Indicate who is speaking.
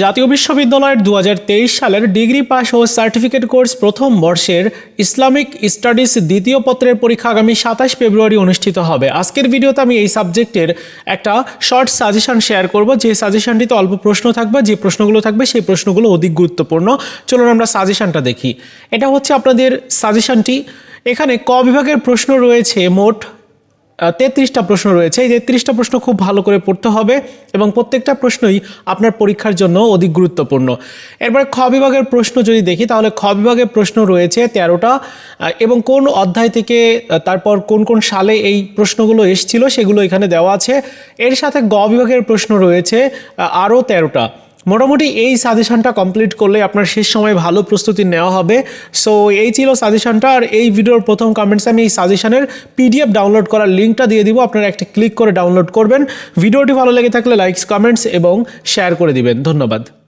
Speaker 1: জাতীয় বিশ্ববিদ্যালয়ের দু হাজার তেইশ সালের ডিগ্রি পাস ও সার্টিফিকেট কোর্স প্রথম বর্ষের ইসলামিক স্টাডিজ দ্বিতীয় পত্রের পরীক্ষা আগামী সাতাশ ফেব্রুয়ারি অনুষ্ঠিত হবে। আজকের ভিডিওতে আমি এই সাবজেক্টের একটা শর্ট সাজেশন শেয়ার করব। যে সাজেশনটিতে অল্প প্রশ্ন থাকবে, যে প্রশ্নগুলো থাকবে সেই প্রশ্নগুলো অধিক গুরুত্বপূর্ণ। চলুন আমরা সাজেশনটা দেখি। এটা হচ্ছে আপনাদের সাজেশনটি। এখানে ক বিভাগের প্রশ্ন রয়েছে মোট তেত্রিশটা প্রশ্ন রয়েছে। এই তেত্রিশটা প্রশ্ন খুব ভালো করে পড়তে হবে এবং প্রত্যেকটা প্রশ্নই আপনার পরীক্ষার জন্য অধিক গুরুত্বপূর্ণ। এরপরে খ বিভাগের প্রশ্ন যদি দেখি, তাহলে খ বিভাগের প্রশ্ন রয়েছে তেরোটা এবং কোন অধ্যায় থেকে তারপর কোন কোন সালে এই প্রশ্নগুলো এসছিল সেগুলো এখানে দেওয়া আছে। এর সাথে গ বিভাগের প্রশ্ন রয়েছে আরও তেরোটা। মোটামুটি এই সাজেশনটা কমপ্লিট করলে আপনার শেষ সময় ভালো প্রস্তুতি নেওয়া হবে। সো এই ছিল সাজেশনটা আর এই ভিডিওর প্রথম কমেন্টসে আমি এই সাজেশনের পিডিএফ ডাউনলোড করার লিঙ্কটা দিয়ে দিব। আপনারা একটা ক্লিক করে ডাউনলোড করবেন। ভিডিওটি ভালো লেগে থাকলে লাইকস কমেন্টস এবং শেয়ার করে দিবেন। ধন্যবাদ।